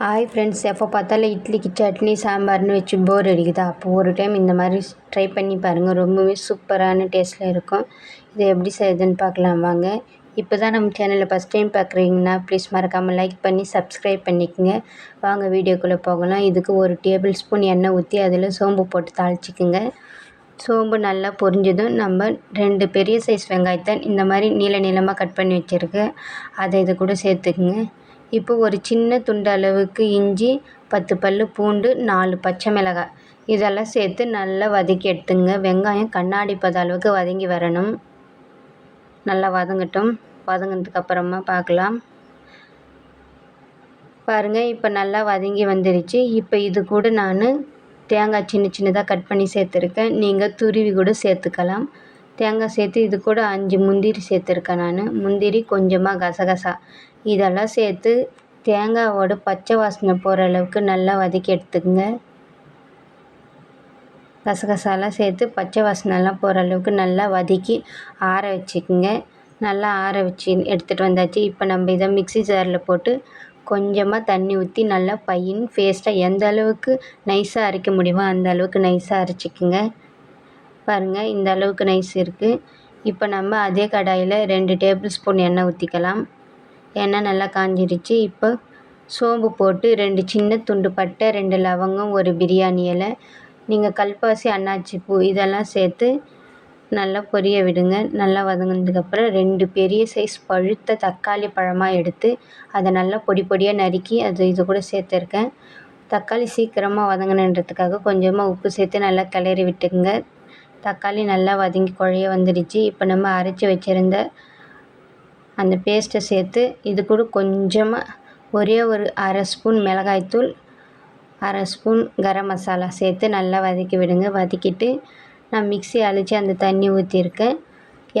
Hi friends எப்போ பார்த்தாலும் இட்லிக்கு சட்னி சாம்பார்னு வச்சு போர் அடிக்குதா. அப்போ ஒரு டைம் இந்த மாதிரி ட்ரை பண்ணி பாருங்கள் ரொம்பவே சூப்பரான டேஸ்ட்டில் இருக்கும். இதை எப்படி செய்யுதுன்னு பார்க்கலாம். வாங்க. இப்போ தான் நம்ம சேனலில் ஃபஸ்ட் டைம் பார்க்குறீங்கன்னா ப்ளீஸ் மறக்காமல் லைக் பண்ணி சப்ஸ்கிரைப் பண்ணிக்கோங்க. வாங்க வீடியோக்குள்ளே போகலாம். இதுக்கு ஒரு டேபிள் ஸ்பூன் எண்ணெய் ஊற்றி அதில் சோம்பு போட்டு தாளிச்சிக்கோங்க. சோம்பு நல்லா பொரிஞ்சதும் நம்ம ரெண்டு பெரிய சைஸ் வெங்காயத்தை இந்த மாதிரி நீள நீளமாக கட் பண்ணி வச்சுருக்கேன் அதை இது கூட சேர்த்துக்குங்க. இப்போ ஒரு சின்ன துண்டு அளவுக்கு இஞ்சி பத்து பல் பூண்டு நாலு பச்சை மிளகாய். இதெல்லாம் சேர்த்து நல்லா வதக்கி எடுத்துங்க. வெங்காயம் கண்ணாடி பத அளவுக்கு வதங்கி வரணும். நல்லா வதங்கட்டும். வதங்கினதுக்கு அப்புறமா பார்க்கலாம். பாருங்கள் இப்போ நல்லா வதங்கி வந்துருச்சு. இப்போ இது கூட நான் தேங்காய் சின்ன சின்னதாக கட் பண்ணி சேர்த்துருக்கேன். நீங்கள் துருவி கூட சேர்த்துக்கலாம். தேங்காய் சேர்த்து இது கூட அஞ்சு முந்திரி சேர்த்துருக்கேன் நான். முந்திரி கொஞ்சமாக கசகசா. இதெல்லாம் சேர்த்து தேங்காவோட பச்சை வாசனை போகிற அளவுக்கு நல்லா வதக்கி எடுத்துக்கோங்க. கசகசாலாம் சேர்த்து பச்சை வாசனைலாம் போகிற அளவுக்கு நல்லா வதக்கி ஆற வச்சுக்கோங்க. நல்லா ஆற வச்சு எடுத்துகிட்டு வந்தாச்சு. இப்போ நம்ம இதை மிக்ஸி ஜாரில் போட்டு கொஞ்சமாக தண்ணி ஊற்றி நல்லா பையன் ஃபேஸ்ட்டாக எந்த அளவுக்கு நைஸாக அரைக்க முடியுமோ அந்த அளவுக்கு நைஸாக அரைச்சிக்கோங்க. பாருங்கள் இந்த அளவுக்கு நைஸ் இருக்குது இப்போ நம்ம அதே கடாயில் ரெண்டு டேபிள் ஸ்பூன் எண்ணெய் ஊற்றிக்கலாம் எண்ணெய் நல்லா காஞ்சிருச்சு. இப்போ சோம்பு போட்டு ரெண்டு சின்ன துண்டு பட்டை ரெண்டு லவங்கம் ஒரு பிரியாணி இலை. நீங்கள் கல்பாசி அன்னாச்சி பூ இதெல்லாம் சேர்த்து நல்லா பொரிய விடுங்க. நல்லா வதங்கினதுக்கப்புறம் ரெண்டு பெரிய சைஸ் பழுத்த தக்காளி பழமாக எடுத்து அதை நல்லா பொடி பொடியாக நறுக்கி அது இது கூட சேர்த்துருக்கேன். தக்காளி சீக்கிரமாக வதங்கணுன்றதுக்காக கொஞ்சமாக உப்பு சேர்த்து நல்லா கிளறி விட்டுங்க தக்காளி நல்லா வதங்கி குழைய வந்துடுச்சு இப்போ நம்ம அரைச்சி வச்சுருந்த அந்த பேஸ்ட்டை சேர்த்து இது கூட கொஞ்சமாக ஒரே ஒரு அரை ஸ்பூன் மிளகாய்த்தூள் அரை ஸ்பூன் கரம் மசாலா சேர்த்து நல்லா வதக்கி விடுங்க. வதக்கிட்டு நான் மிக்சி அழித்து அந்த தண்ணி ஊற்றிருக்கேன்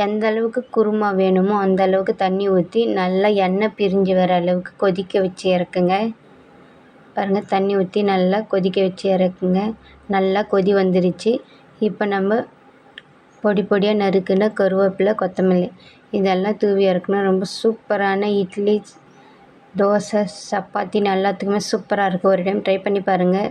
எந்த அளவுக்கு குருமா வேணுமோ அந்த அளவுக்கு தண்ணி ஊற்றி நல்லா எண்ணெய் பிரிஞ்சு வர அளவுக்கு கொதிக்க வச்சு இறக்குங்க. பாருங்கள் தண்ணி ஊற்றி நல்லா கொதிக்க வச்சு இறக்குங்க. நல்லா கொதி வந்துருச்சு. இப்போ நம்ம பொடி பொடியாக நறுக்குன கருவேப்பிலை கொத்தமல்லி இதெல்லாம் தூவி இறக்கணும் ரொம்ப சூப்பரான இட்லி தோசை சப்பாத்தி எல்லாத்துக்குமே சூப்பராக இருக்கும். ஒரு டைம் ட்ரை பண்ணி பாருங்கள்